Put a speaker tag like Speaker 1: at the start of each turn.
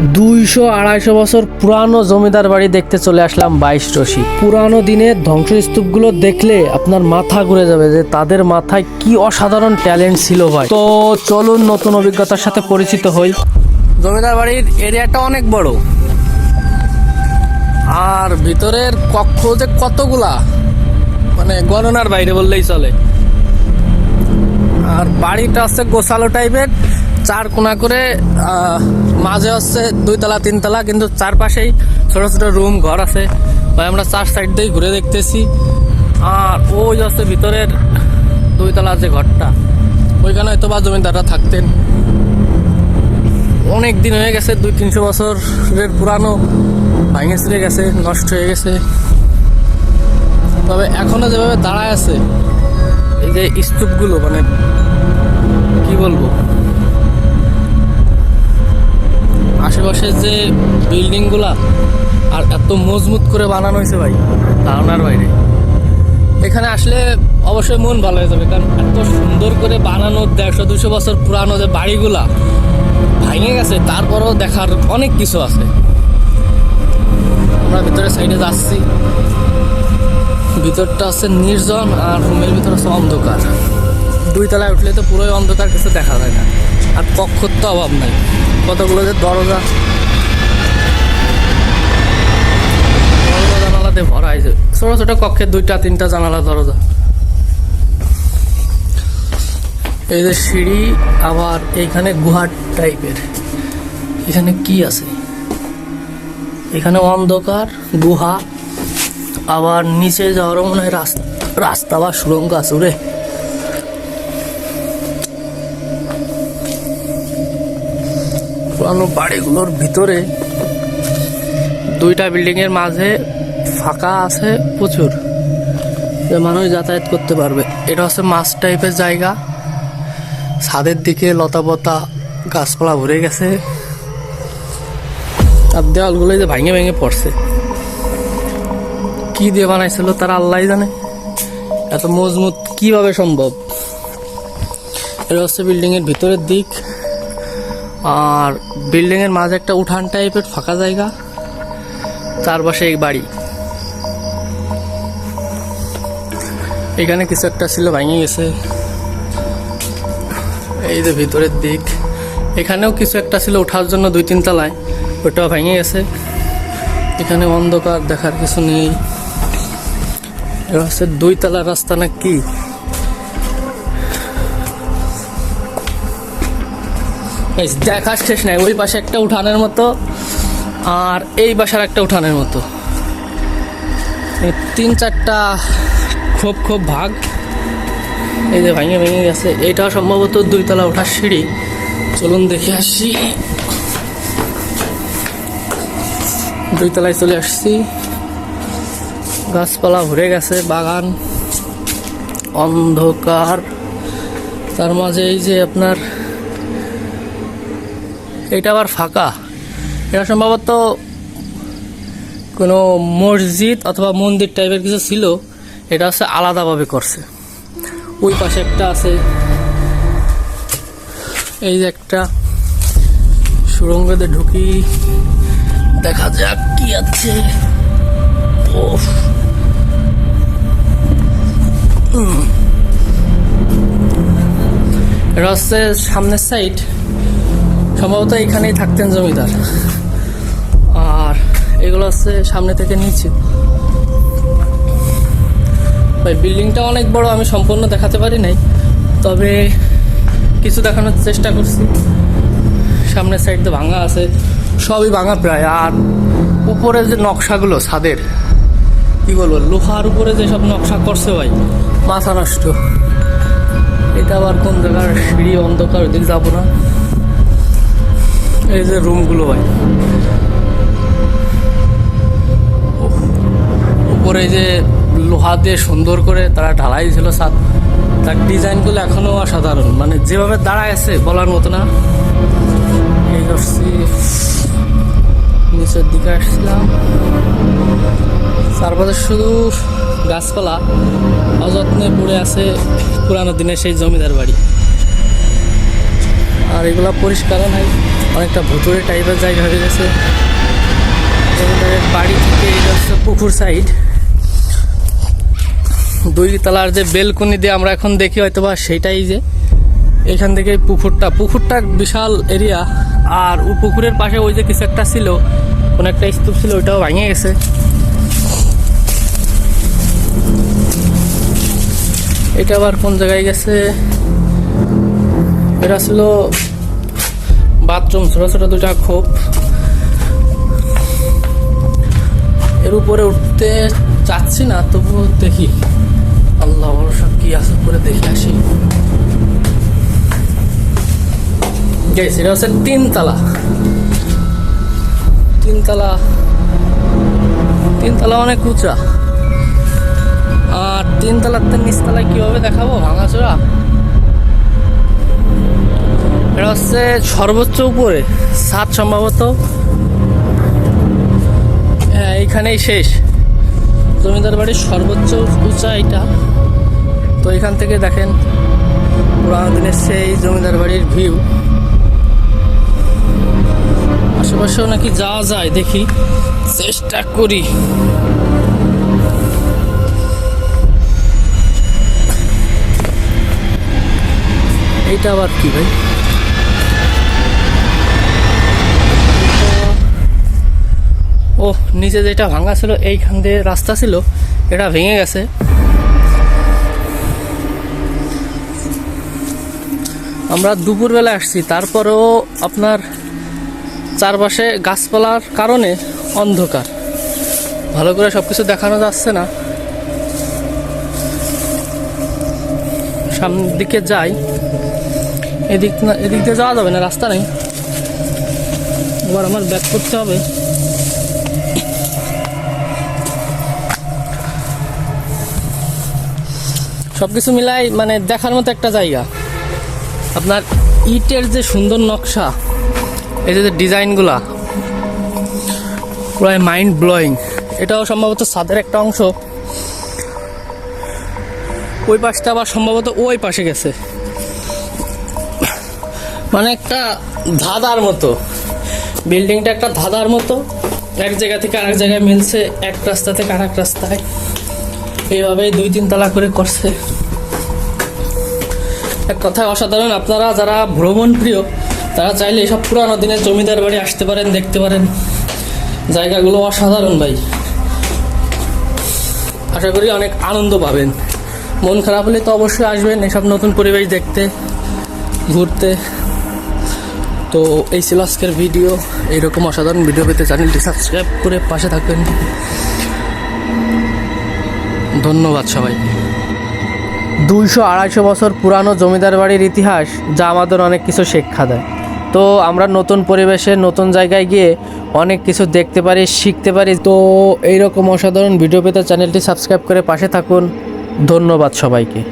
Speaker 1: দুইশো আড়াইশো বছর পুরানো জমিদার বাড়ি দেখতে চলে আসলাম বাইশ রশি। পুরানো দিনের ধ্বংসস্তূপগুলো দেখলে আপনার মাথা ঘুরে যাবে যে তাদের মাথায় কি অসাধারণ ট্যালেন্ট ছিল ভাই। তো চলুন নতুন অভিজ্ঞতার সাথে পরিচিত হই। জমিদার বাড়ির এরিয়াটা অনেক বড়। আর ভিতরের কক্ষ যে কতগুলা মানে গণনার বাইরে বললেই চলে। আর বাড়িটা হচ্ছে গোসালো টাইপের চার কোনা করে মাঝে হচ্ছে দুইতলা, তিনতলা, কিন্তু চারপাশেই ছোট ছোট রুম, ঘর আছে। ভাই, আমরা চার সাইড দিয়েই ঘুরে দেখতেছি। আর ওই হচ্ছে ভিতরের দুইতলা যে ঘরটা। ওইখানে হয়তো বা জমিদাররা থাকতেন। অনেক দিন হয়ে গেছে, দুই, তিনশো বছরের পুরানো ভাঙে ছিঁড়ে গেছে, নষ্ট হয়ে গেছে। তবে এখনও যেভাবে দাঁড়ায় আছে, এই যে স্তূপগুলো মানে কি বলব? আশেপাশের যে বিল্ডিংগুলা আর এত মজবুত করে বানানো হয়েছে ভাই, ধারণার বাইরে। এখানে আসলে অবশ্যই মন ভালো হয়ে যাবে, কারণ এত সুন্দর করে বানানো দেড়শো, দুশো বছর পুরানো যে বাড়িগুলা ভেঙে গেছে, তারপরেও দেখার অনেক কিছু আছে। আমরা ভিতরে সাইডে যাচ্ছি। ভিতরটা আছে নির্জন আর রুমের ভিতর আছে অন্ধকার। দুই তলায় উঠলে তো পুরোই অন্ধকার, কিছু দেখা যায় না। আর কক্ষর তো অভাব নাই। কতগুলো যে দরজা। দরজা জানালাতে ভরা হয়েছে। ছোট ছোট কক্ষের দুইটা, তিনটা জানালা দরজা। এই যে সিঁড়ি, আবার এইখানে গুহার টাইপের এখানে কি আছে? এখানে অন্ধকার, গুহা, আবার নিচে যাওয়ারও মনে হয় রাস্তা রাস্তা বা সুরঙ্গ আছে রে। পুরানো বাড়িগুলোর ভিতরে দুইটা বিল্ডিং এর মাঝে ফাঁকা আছে প্রচুর। মানুষ যাতায়াত করতে পারবে। এটা হচ্ছে মাছ টাইপের জায়গা। ছাদের দিকে লতাপতা গাছপালা ভরে গেছে। আর দেওয়ালগুলো যে ভেঙে ভেঙে পড়ছে। কি দিয়ে বানাইছিল তারা আল্লাহ জানে। এত মজবুত কীভাবে সম্ভব? এটা হচ্ছে বিল্ডিং এর ভিতরের দিক। আর বিল্ডিং এর মাঝে একটা উঠান টাইপের ফাঁকা জায়গা। তার পাশে এই বাড়ি। এখানে কিছু একটা ছিল, ভেঙে গেছে। এই যে ভিতরের দিক। এখানেও কিছু একটা ছিল ওঠার জন্য দুই তিন তলায়। ওটাও ভেঙে গেছে। এখানে অন্ধকার, দেখার কিছু নেই। হচ্ছে দুই তলার রাস্তা না কি? এই দেখার শেষ নাই। ওই পাশে একটা উঠানের মতো আর এই বাসার একটা উঠানের মতো। তিন চারটা খুব খুব ভাগ। এই যে ভেঙে ভেঙে গেছে। এটা সম্ভবত দুইতলা ওঠার সিঁড়ি। চলুন দেখে আসি। দুইতলায় চলে আসছি। গাছপালা ভরে গেছে, বাগান, অন্ধকার। তার মাঝে এই যে আপনার এটা আবার ফাঁকা। এটা সম্ভবত কোনো মসজিদ অথবা মন্দির টাইপের কিছু ছিল, এটা হচ্ছে আলাদাভাবে করছে। ওই পাশে একটা আছে। এই যে একটা সুরঙ্গতে ঢুকি, দেখা যাক কি আছে। এটা হচ্ছে সামনের সাইড সম্ভবত এখানেই থাকতেন জমিদার। আর এগুলো হচ্ছে সামনে থেকে নিচে। বিল্ডিংটা অনেক বড়, আমি সম্পূর্ণ দেখাতে পারি নাই। তবে কিছু দেখানোর চেষ্টা করছি। সামনের সাইড তো ভাঙা আছে, সবই ভাঙা প্রায়। আর উপরে যে নকশাগুলো ছাদের, কি বলব, লোহার উপরে যে সব নকশা করছে ভাই, মাথা নষ্ট। এটা আবার কোন জায়গার সিঁড়ি অন্ধকার, ওদিক যাব না। এই যে রুমগুলো ভাই। উপরে যে লোহা দিয়ে সুন্দর করে তারা ঢালাই ছিল ছাদ তার ডিজাইনগুলো এখনও অসাধারণ। মানে যেভাবে দাঁড়ায় আছে বলার মতো না। এই করছি নিচের দিকে আসছিলাম। চারপাশে শুধু গাছপালা। অযত্নে পড়ে আছে পুরানো দিনের সেই জমিদার বাড়ি। আর এগুলা পরিষ্কার নাই। অনেকটা ভুতুরে টাইপের জায়গা হয়ে গেছে। বাড়ি থেকে পুকুর সাইড দুই তলার যে বেলকনি দিয়ে আমরা এখন দেখি হয়তো বা সেইটাই যে এখান থেকে পুকুরটা। পুকুরটা বিশাল এরিয়া আর ওই পুকুরের পাশে ওই যে কিছু একটা ছিল, কোন একটা স্তূপ ছিল, ওইটাও ভেঙে গেছে। এটা আবার কোন জায়গায় গেছে? এটা ছিল বাথরুম, ছোট ছোট দুটা খোপ। এর উপরে উঠতে চাচ্ছি না তবু দেখি। আল্লাহ ভরসা কি আছে করে দেখে আসি। গাইস এটা হচ্ছে তিনতলা। তিনতলা তিনতলা অনেক উঁচা আর তিনতলার নিচতলায় কীভাবে দেখাবো? ভাঙাচোরা? এটা হচ্ছে সর্বোচ্চ উপরে, সাত সম্ভবত। হ্যাঁ এইখানেই শেষ। জমিদার বাড়ির সর্বোচ্চ উঁচা এটা তো এখান থেকে দেখেন, পুরানো দিনের সেই জমিদার বাড়ির ভিউ আশেপাশেও নাকি যাওয়া যায় দেখি। চেষ্টা করি। এইটা আবার কি ভাই? ও নিচে যেটা ভাঙা ছিল, এইখান দিয়ে রাস্তা ছিল, এটা ভেঙে গেছে। আমরা দুপুরবেলা আসছি, তারপরেও আপনার চারপাশে গাছপালার কারণে অন্ধকার। ভালো করে সব কিছু দেখানো যাচ্ছে না। সামনের দিকে যাই, এদিক না, এদিক দিয়ে যাওয়া যাবে না, রাস্তা নেই। এবার আমার ব্যাক করতে হবে। সব কিছু মিলাই মানে দেখার মতো একটা জায়গা। আপনার ইটের যে সুন্দর নকশা, এই যে ডিজাইনগুলা প্রায় মাইন্ড ব্লোয়িং এটাও সম্ভবত ছাদের একটা অংশ। ওই পাশটা আবার সম্ভবত ওই পাশে গেছে। মানে একটা ধাঁধার মতো। বিল্ডিংটা একটা ধাঁধার মতো। এক জায়গা থেকে আরেক জায়গায় মিলছে, এক রাস্তা থেকে আরেক রাস্তায়। এইভাবেই দুই তিন তালা করে করছে। এক কথায় অসাধারণ, আপনারা যারা ভ্রমণ প্রিয় তারা চাইলে এসব পুরানো দিনের জমিদার বাড়ি আসতে পারেন, দেখতে পারেন। জায়গাগুলো অসাধারণ ভাই। আশা করি অনেক আনন্দ পাবেন। মন খারাপ হলে তো অবশ্যই আসবেন এসব নতুন পরিবেশ দেখতে, ঘুরতে। তো এই ছিল আজকের ভিডিও। এইরকম অসাধারণ ভিডিও পেতে চ্যানেলটি সাবস্ক্রাইব করে পাশে থাকবেন। ধন্যবাদ সবাই। দুইশো আড়াইশো বছর পুরানো জমিদার বাড়ির ইতিহাস যা আমাদের অনেক কিছু শিক্ষা দেয়। তো আমরা নতুন পরিবেশে, নতুন জায়গায় গিয়ে অনেক কিছু দেখতে পারি, শিখতে পারি। তো এইরকম অসাধারণ ভিডিও পেতে চ্যানেলটি সাবস্ক্রাইব করে পাশে থাকুন। ধন্যবাদ সবাইকে।